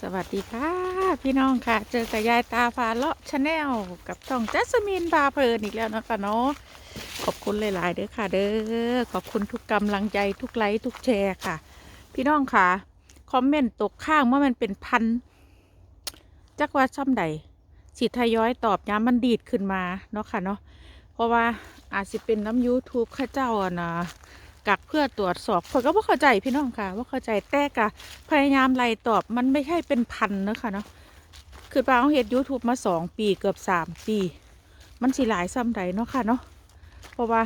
สวัสดีค่ะ พี่น้องค่ะ เจอกับยายตาฟาเลาะชาแนลกับช่องจัสมินบาเพลินอีกแล้วนะคะเนาะขอบคุณหลายๆเด้อค่ะ เด้อขอบคุณทุกกำลังใจทุกไลค์ทุกแชร์ค่ะ พี่น้องค่ะคอมเมนต์ตกข้างว่ามันเป็นพันจักว่าช่ำใดสิทย้อยตอบย้ำมันดีดขึ้นมาเนาะค่ะเนาะเพราะว่าอาจจะเป็นน้ำ YouTube ข้าเจ้าอะนะ กักเพื่อตรวจสอบคนก็ว่าเข้าใจพี่น้องค่ะว่าเข้าใจแต่กะพยายามไล่ตอบมันไม่ใช่เป็นพันเนะค่ะเนาะคือปาเอาเห็ด YouTube มาสองปีเกือบสามปี มันสิหลายซ้ำใดเนาะค่ะเนาะเพราะว่า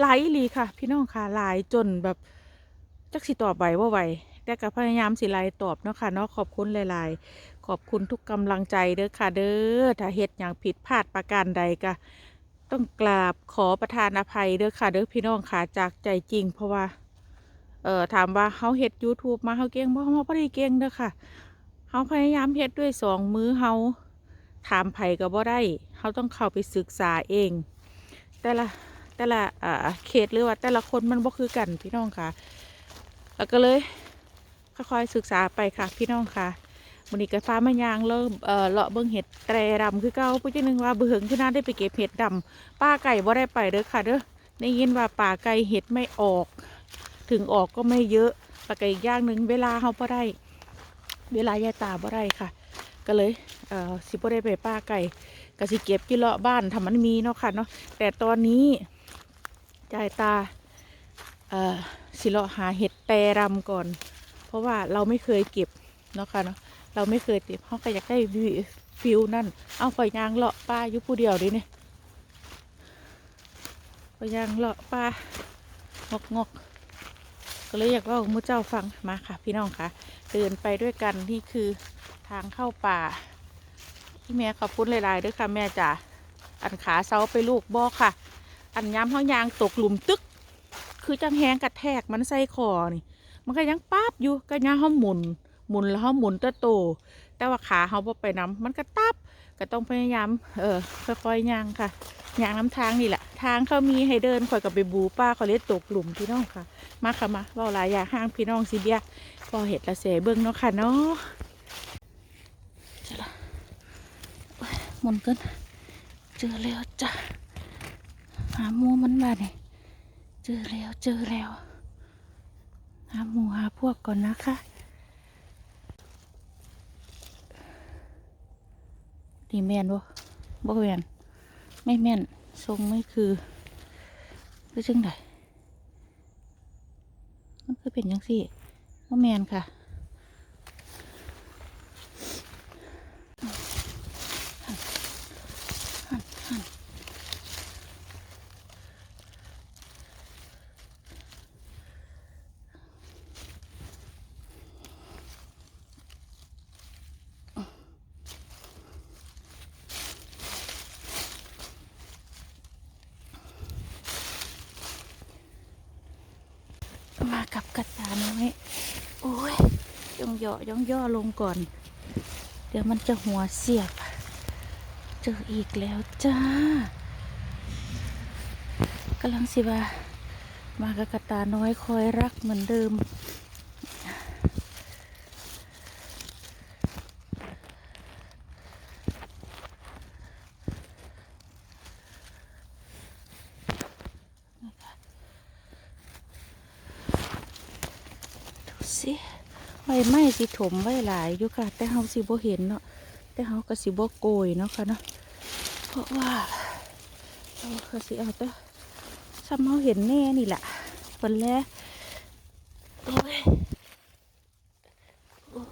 หลายลีค่ะ พี่น้องค่ะหลายจนแบบจักสิตอบไหวว่าไหวแต่ก็พยายามสิไล่ตอบเนาะค่ะเนาะขอบคุณหลาย ๆ ขอบคุณทุกกำลังใจเด้อค่ะ เด้อถ้าเฮ็ดอย่างผิดพลาดประการใดก็ ต้องกราบขอประทานอภัยเด้อค่ะเด้อพี่น้องค่ะจากใจจริง เพราะว่าเอ่อถามว่าเขาเฮ็ด YouTube มาเขาเก่งบ่เขาบ่ได้เก่งเด้อค่ะเขาพยายามเฮ็ดด้วยสองมือเขาถามไผก็บ่ได้เขาต้องเข้าไปศึกษาเอง แต่ละแต่ละอ่าเขตหรือว่าแต่ละคนมันบ่คือกันพี่น้องค่ะ แล้วก็เลยค่อยๆศึกษาไปค่ะพี่น้องค่ะ มื้อนี้ก็ฟ้ามายางเริ่มเอ่อเลาะเบิ่งเห็ดแตรดำคือเก่าผู้จังหนึ่งว่าเบิ่งคือน่าได้ไปเก็บเห็ดดำป้าไก่บ่ได้ไปเด้อค่ะเด้อได้ยินว่าป่าไก่เห็ดไม่ออก ถึงออกก็ไม่เยอะแล้วก็อีกอย่างหนึ่งเวลาเขาบ่ได้ เวลายายตาบ่ได้ค่ะ ก็เลยเอ่อสิบ่ได้ไปป้าไก่ก็สิเก็บกิเลาะบ้านทำมันมีเนาะค่ะเนาะแต่ตอนนี้ยายตาเอ่อสิเลาะหาเห็ดแต่รำก่อน เพราะว่าเราไม่เคยเก็บเนาะค่ะเนาะ เราไม่เคยเก็บเขาก็อยากได้ฟิลนั่น เอาปล่อยยางเลาะป้าอยู่ผู้เดียวดิเนี่ยปล่อยยางเลาะป้างอกงอกก็เลยอยากเล่าให้มุเจ้าฟังมาค่ะ พี่น้องค่ะเดินไปด้วยกันนี่คือทางเข้าป่าที่แม่ขอบคุณหลายๆด้วยค่ะ แม่จ๋าอันขาเซาไปลูกบ่อค่ะ อันย้ำเขายางตกหลุมตึก คือจังแหงกระแทกมันใส่คอนี่ มันก็ยังป๊าบอยู่ก็ย่างเขาหมุน หมุนแล้วเขาหมุนตัวโตแต่ว่าขาเขาบ่ไปน้ำมันก็ตับก็ต้องพยายาม เออค่อยๆย่างค่ะย่างน้ำทางนี่แหละ ทางเขามีให้เดินคอยกับไปบูป้าเขาเลยตกหลุมพี่น้องค่ะ มาค่ะมาเว่าลายอยางห้างพี่น้องสิเบียพอเห็ดละเสเบิ้งเนาะค่ะเนาะหมุนกันเจอแล้วจ้ะหาหมูมันมาเนี่ยเจอแล้วเจอแล้วหาหมูหาพวกก่อนนะคะ นี่แม่นบ่บ่แม่นไม่แม่นทรงไม่คือคือจังไดมันคือเป็นยังสี่บ่แมนค่ะ กับกระตาน้อย โอ้ยย่องย่อย่องย่อลงก่อน เดี๋ยวมันจะหัวเสียบ เจออีกแล้วจ้ากำลังสิว่ามากับกระตาน้อยคอยรักเหมือนเดิม ดู สิใบไม้สิถมไว้หลายอยู่ค่ะ แต่เฮาสิบ่เห็นเนาะแต่เฮาก็สิบ่โกยเนาะค่ะเนาะเพราะว่าเราก็สิเอาแต่ซ้ำเฮาเห็นแน่นี่แหละเพิ่นแล้วอ้ยโอ้ย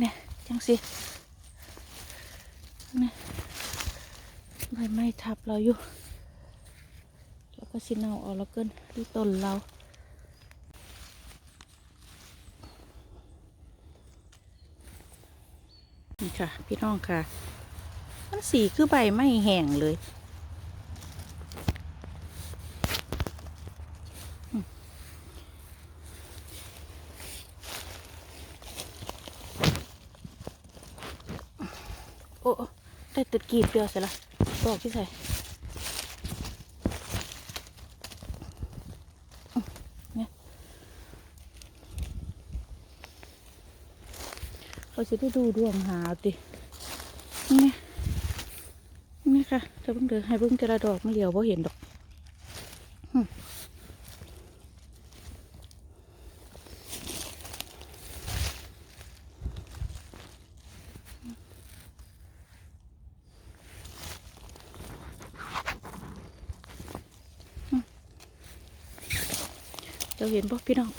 เนี่ยจัง สิใบไม้ทับเราอยู่ แล้วก็สิเนาออกแล้วเกินที่ต้นเรานี่ค่ะ พี่น้องค่ะ มันสีคือใบไม้แห้งเลย โอ้ได้ติดกีบเดียวเสร็จละตอกที่ใส่เนี่ยเราจะได้ดูดวงหาตีเนี่นี่ค่ะจะเพิ่งเดินให้เพิ่งกระดอกไม่เหลียวเพราะเห็นดอก เดี๋ยวเห็นบ่พี่น้อง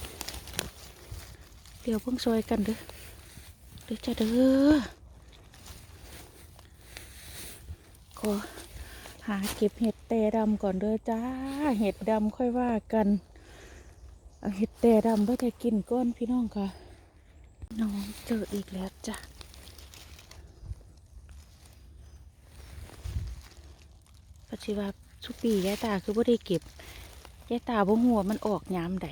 เดี๋ยวเพิ่งซอยกันเด้อเด้อจ้าเด้อขอหาเก็บเห็ดแต่ดำก่อนเด้อจ้า เห็ดดำค่อยว่ากันเอาเห็ดแต่ดำเพื่อจะกินก้อนพี่น้องค่ะ น้องเจออีกแล้วจ้ะปัจจุบันสุปียายตาคือบ่ได้เก็บ ยายตาบ่หัวมันออกยามใด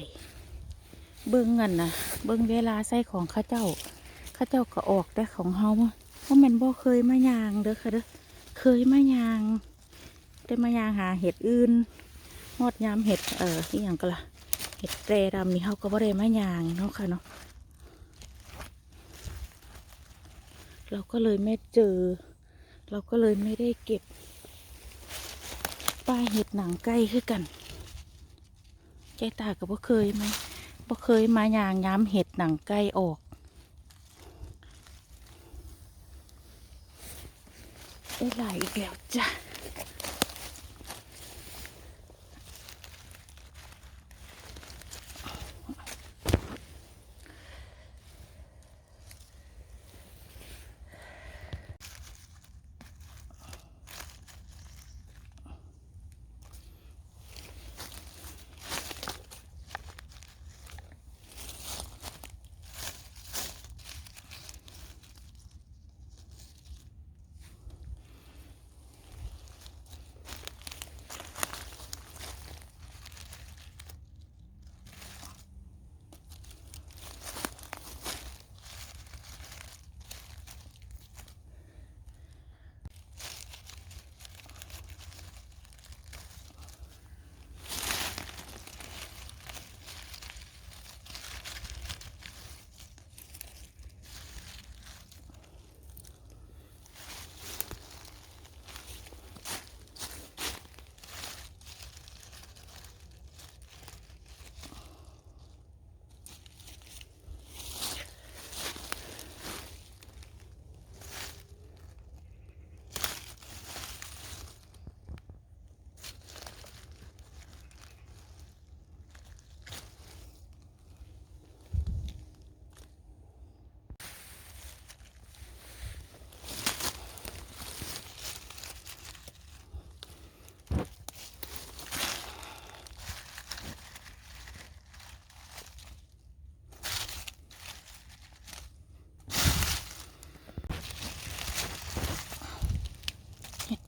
เบิ่งเงินนะเบิ่งเวลาใส่ของข้าเจ้าข้าเจ้าก็ออกได้ของเฮาเพราะมันบ่เคยมายางเด้อค่ะเด้อเคยมายางได้มายางหาเห็ดอื่นฮอดยามเห็ดเออที่อย่างก็ละเห็ดแตรดำนี่เฮาก็บ่ได้มายางเนาะค่ะเนาะเราก็เลยไม่เจอ เราก็เลยไม่ได้เก็บป้ายเห็ดหนังไก่คือกัน ใจตาก็บ่เคยมาบ่เคยมายางย้ำเห็ดหนังไก่ออก ได้หลายอีกแล้วจ้ะ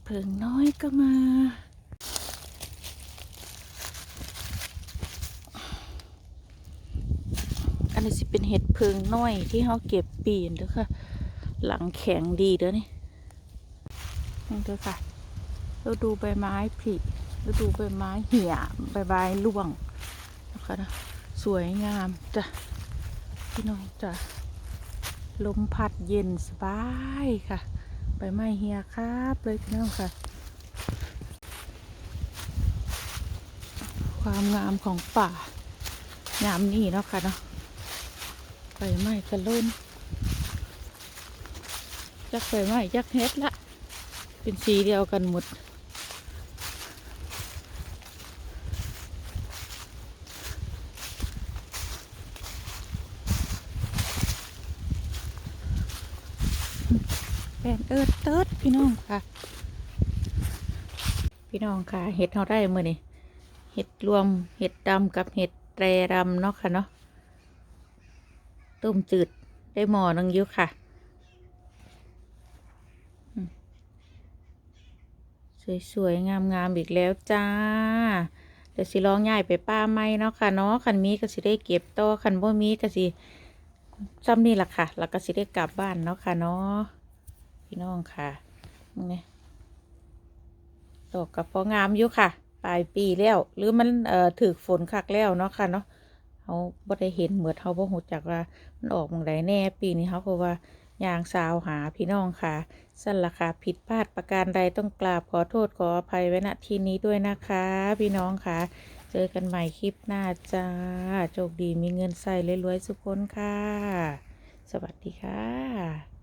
เห็ดเพิงน้อยก็มา อันนี้สิเป็นเห็ดเพิงน้อยที่เขาเก็บปีนเด้อค่ะ หลังแข็งดีเด้อนี่นี่เด้อค่ะเราดูใบไม้ผลิเราดูใบไม้เหี่ยใบใบร่วงนะคะนะสวยงามจ้ะพี่น้องจ้ะลมพัดเย็นสบายค่ะ ใบไม้เฮียครับเลยพี่น้องค่ะ ความงามของป่างามนี่เนาะค่ะเนาะใบไม้กระล่นจักใบไม้จักเฮ็ดละเป็นสีเดียวกันหมด ปนเอิดเติดพี่น้องค่ะ พี่น้องค่ะ เห็ดเราได้เมื่อนี่เห็ดรวมเห็ดดำกับเห็ดแตรดำเนาะค่ะเนาะต้มจืดได้หม้อนึงเยอะค่ะอืมสวยๆ งามๆ อีกแล้วจ้า เดี๋ยวสิลองย้ายไปป้าไม้เนาะค่ะเนาะคันมีก็สิได้เก็บต่อคันบ่มีก็สิซ้ำนี่แหละค่ะ แล้วก็สิได้กลับบ้านเนาะค่ะเนาะ พี่น้องค่ะนี่ดอกกับพองามอยู่ค่ะ ปลายปีแล้ว หรือมันเอ่อถือฝนคักแล้วเนาะค่ะเนาะเขาบ่ได้เห็นเหมือนเขาบ่ฮู้จักว่ามันออกหมองใดแน่ปีนี้เขาเพราะว่ายางสาวหาพี่น้องค่ะสั่นราคาผิดพลาดประการใดต้องกราบขอโทษขออภัยไว้ณที่นี้ด้วยนะคะ พี่น้องค่ะ เจอกันใหม่คลิปหน้าจ้าโชคดีมีเงินใส่รวยๆสุขคนค่ะ สวัสดีค่ะ